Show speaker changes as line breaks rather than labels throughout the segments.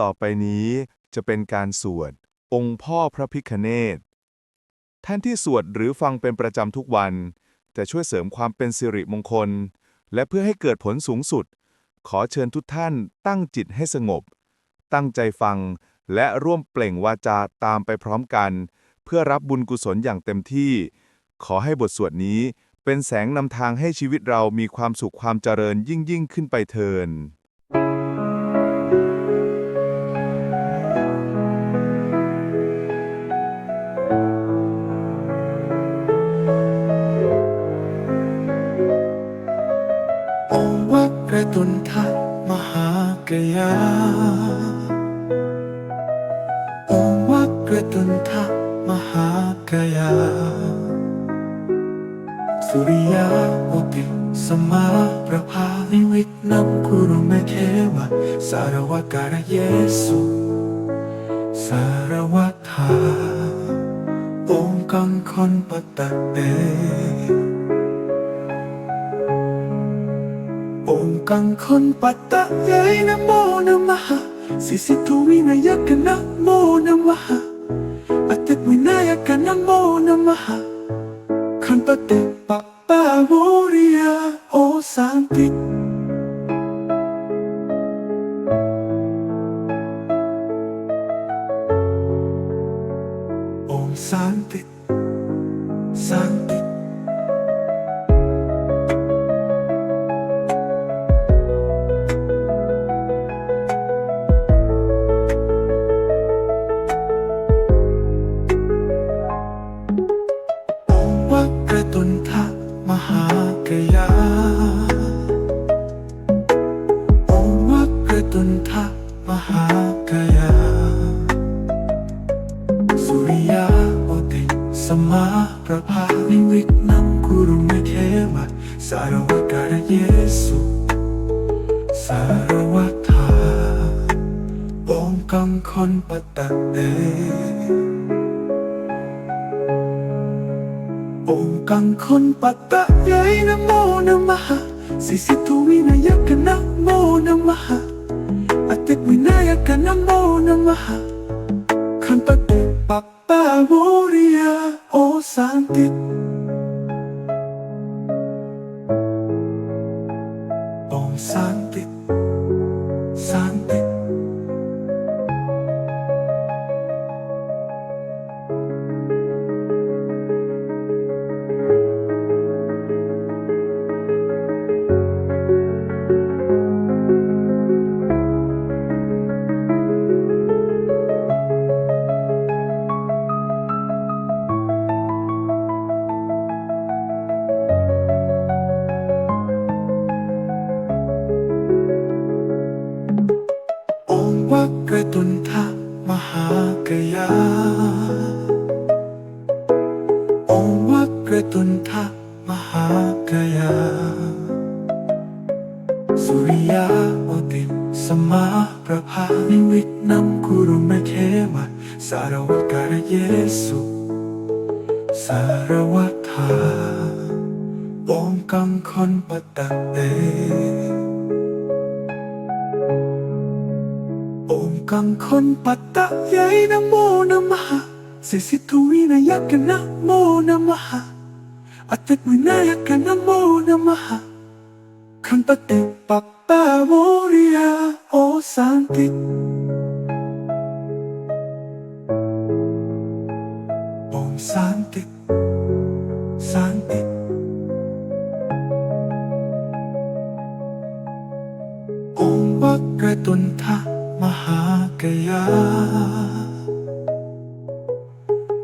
ต่อไปนี้จะเป็นการสวด องค์พ่อพระพิคเนตท่านที่สวดหรือฟังเป็นประจำทุกวัน จะช่วยเสริมความเป็นสิริมงคล และเพื่อให้เกิดผลสูงสุด ขอเชิญทุกท่านตั้งจิตให้สงบ ตั้งใจฟังและร่วมเปล่งวาจาตามไปพร้อมกัน เพื่อรับบุญกุศลอย่างเต็มที่ ขอให้บทสวดนี้เป็นแสงนำทางให้ชีวิตเรามีความสุขความเจริญยิ่งยิ่งขึ้นไปเทิน
กยาองค์วักระตุนทะมหากยา สุริยาโอติสมาประภานิวิตนัมคุรุเมเทวะสารวัการเยสุสารวัตถาองค์กังคนปตตะเต องค์กังคนปัตตะเยนะโมนะม องค์กังคนปตตะเตองค์กังคนปัตตะเยนะโมนะมหะสิสิทุวินายกนะโมนะมหะอติวินายกนะโมนะมหะคันปะเตปัปปะโมริยาโอสันติองสันติ 남구름을 개마 사라와카라 예수 사라와타 뽕깡컨 빠따떼 뽕깡컨 빠따 야이나 모나마하 세시토위나 야카나 모나마하 아뜻위나 야카나 모나마하 칸따떼 빡 นะโมนะมหะสิสิทุวินาโอสันปะเตปัปปะโมริยาโอสันติองสันติสันติองวักระตุนทะมหากยา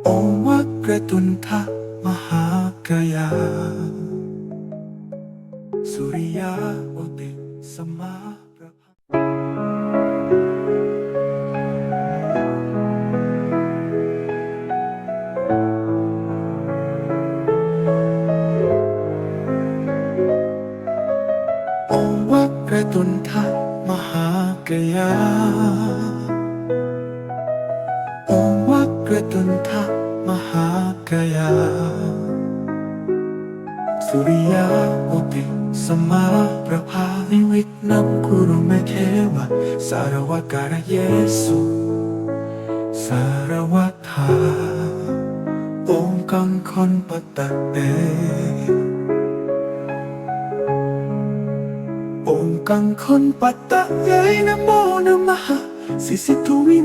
องค์วักระตุนทะมหากยา นิวิตนัมคุรุเมเทวะสารวการะเยสุสารวัฏาองค์กังคนปตะเตองค์กังคนปัตตะเยนะโมนะมหะสิสิทุวิ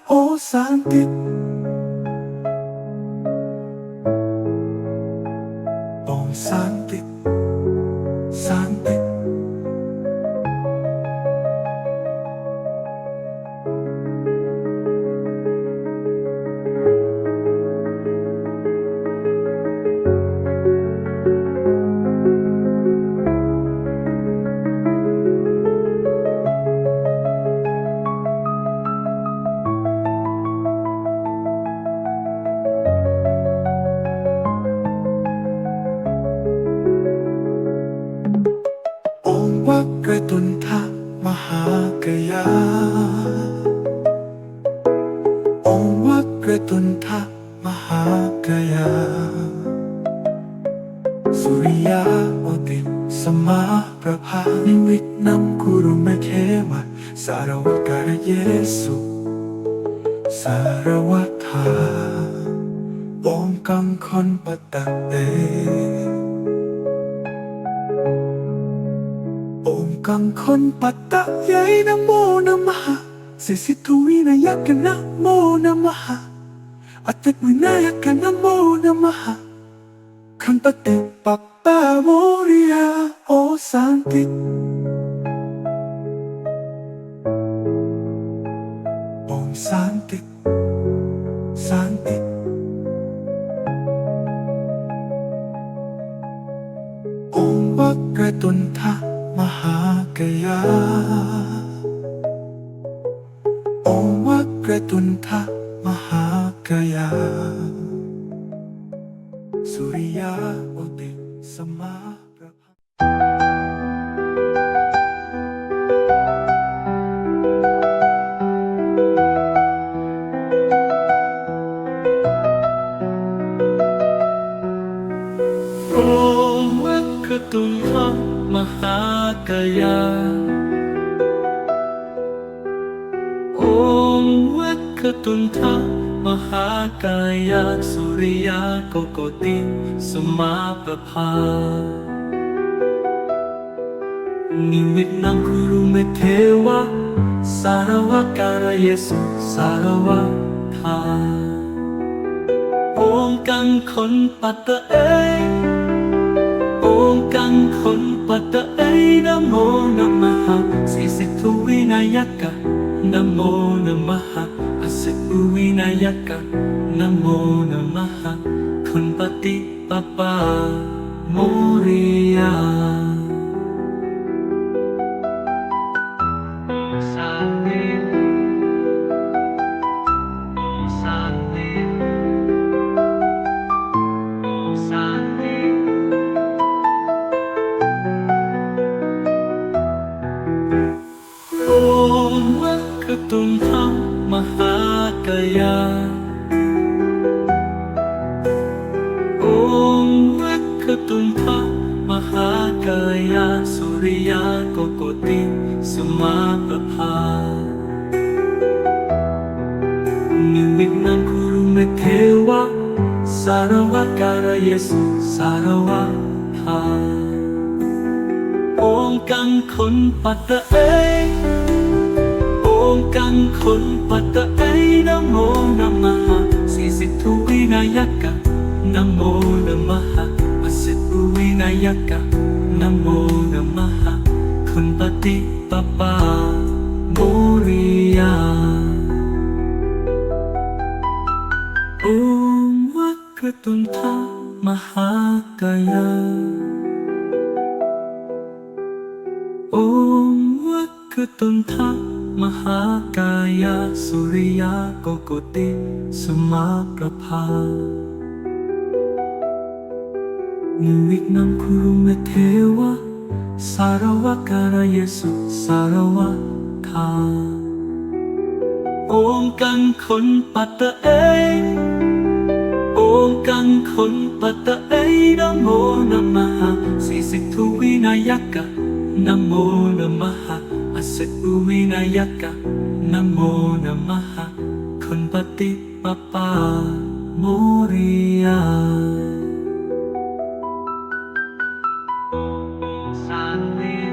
ะเกระตุนทะมหากยา องค์วักระตุนทะมหากยา สุริยาโอติสมาประภานิวิตนัมคุรุเมเทวะสารวการเยสุ สารวัฏาองค์กังคนปตะเต กังคนปัตตะเยนะโมนะมหะสิสิทุวินายกนะโมนะมหะอัตติวินายกนะโมนะมหะคันปะเตปัปปะโมริยาโอสันติองค์สันติ สุริยาโอติส มาประภา
โอมวัคคตุนทมหากายากสุริยาโกโกติสมาปภานิมิตนังคุรุเมเทวะ สารวการเยสุสารวัฏาองค์กังคนปัตตะเอยองค์กังคนปัตตะเอนะโมนะมหะสิสิทุวินายกะนะโมนะมหะ อสิทุวินายกะนะโมนะมหะคนปฏิปปาโมริยา
กายาสุริยาโกโกติสมาปะภานิมิตนังคุรุเมเทวะสารวะการเยสุสารวะพาองค์กังคนปัตตะเอองค์กังคนปัตตะเอนะโมนะมหะสีสิทธุวินายกะนะโมนะมหะสิทธุวินายกะนะ โมนะมหะคุณปฏิปปาโมริยาองค์วัคตุนทามหากายาองค์วัคคตุนทมหากายาสุริยาโกโกติสมาประภา นิวิกนังคุรุเมเทวะสารวะการะเยสุสารวะคาองค์กังคนปัตตะเอองค์กังคนปัตตะเอยนะโมนะมหะสีสิ believe.